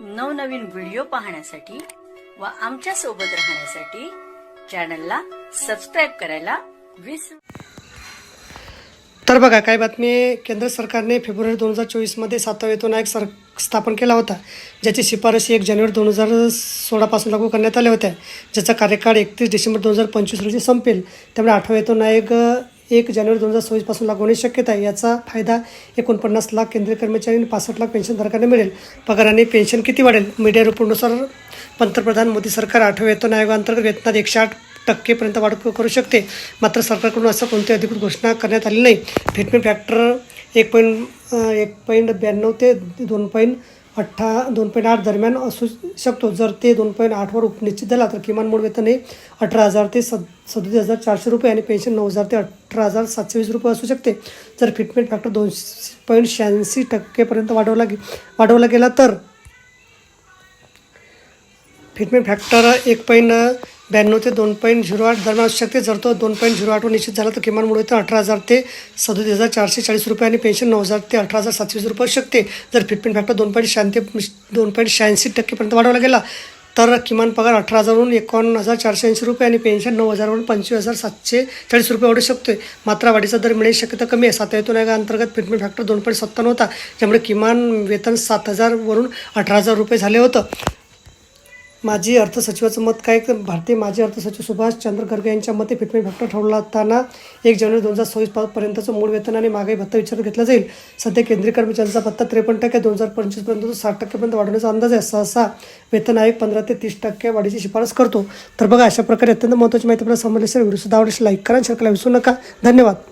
नवनवीन व्हिडिओ पाहण्यासाठी व आमच्यासोबत राहण्यासाठी चॅनलला सबस्क्राईब करायला विसरू तर बघा काय बातमी केंद्र सरकारने फेब्रुवारी दोन हजार चोवीसमध्ये सातवा वेतन आयोग सर स्थापन केला होता ज्याची शिफारशी एक जानेवारी दोन हजार सोळापासून लागू करण्यात आल्या होत्या ज्याचा कार्यकाळ एकतीस डिसेंबर दोन हजार पंचवीस रोजी संपेल. त्यामुळे आठवा वेतन आयोग एक जानेवारी दोन हजार सव्वीसपासून लागू होण्याची शक्यता आहे. याचा फायदा एकोणपन्नास लाख केंद्रीय कर्मचारी आणि पासष्ट लाख पेन्शनधारकांना मिळेल. पगार आणि पेन्शन किती वाढेल? मीडिया रिपोर्टनुसार पंतप्रधान मोदी सरकार आठव्या वेतन आयोगाअंतर्गत वेतनात एकशे आठ टक्केपर्यंत वाढ करू शकते. मात्र सरकारकडून असं कोणती अधिकृत घोषणा करण्यात आली नाही. फिटमेंट फॅक्टर एक पॉईंट एक पॉईंट ब्याण्णव ते दोन पॉईंट अठ्ठा दोन पॉईंट आठ दरम्यान असू शकतो. जर ते दोन पॉईंट आठवर उपनिश्चित झाला तर किमान मूळ वेतन हे अठरा हजार ते सद सदोतीस हजार चारशे रुपये आणि पेन्शन नऊ हजार ते अठरा हजार सातशे वीस रुपये असू शकते. जर फिटमेंट फॅक्टर दोन पॉईंट शहाऐंशी टक्केपर्यंत वाढवला गे वाढवला गेला तर फिटमेंट फॅक्टर एक पॉईंट ब्याण्णव ते दोन पॉईंट झिरो आठ दरम्यान असू शकते. जर तो दोन पॉईंट झिरो आठवर निश्चित झाला तर किमान मूळ वेतन अठरा हजार ते सदोतीस हजार चारशे चाळीस रुपये आणि पेन्शन नऊ हजार ते अठरा हजार सातशे रुपये असू शकते. जर फिटमेंट फॅक्टर दोन पॉईंट शहाण्णव दोन पॉईंट शहाऐंशी टक्केपर्यंत वाढवला गेला तर किमान पगार अठरा हजारवरून एकावन्न हजार चारशे ऐंशी रुपये आणि पेन्शन नऊ हजारवरून पंचवीस हजार सातशे चाळीस रुपये वाढू शकतोय. मात्र वाढीचा दर मिळण्याची शक्यता कमी आहे. सात वेतन अंतर्गत फिटमेंट फॅक्टर दोन पॉईंट सत्तावन्न होता त्यामुळे किमान वेतन सात हजारवरून अठरा हजार रुपये झाले होतं. माजी अर्थसचिवाचं मत काय? तर भारतीय माजी अर्थसचिव सुभाष चंद्र गर्ग यांच्या मते फिटमेंट फॅक्टर ठरवताना एक जानेवारी दोन हजार सव्वीस पर्यंतचं मूळ वेतन आणि महागाई भत्ता विचारात घेतला जाईल. सध्या केंद्रीय कर्मचाऱ्यांचा भत्ता त्रेपन्न टक्के दोन हजार पंचवीसपर्यंत साठ टक्केपर्यंत वाढवण्याचा अंदाज आहे. सहसा वेतन आयोग पंधरा ते तीस टक्के वाढीची शिफारस करतो. तर बघा अशा प्रकारे अत्यंत महत्त्वाची माहिती आपल्याला समजली असेल व्हिडिओ सुद्धा आवडेल लाईक करा शेअर करायला विसरू नका. धन्यवाद.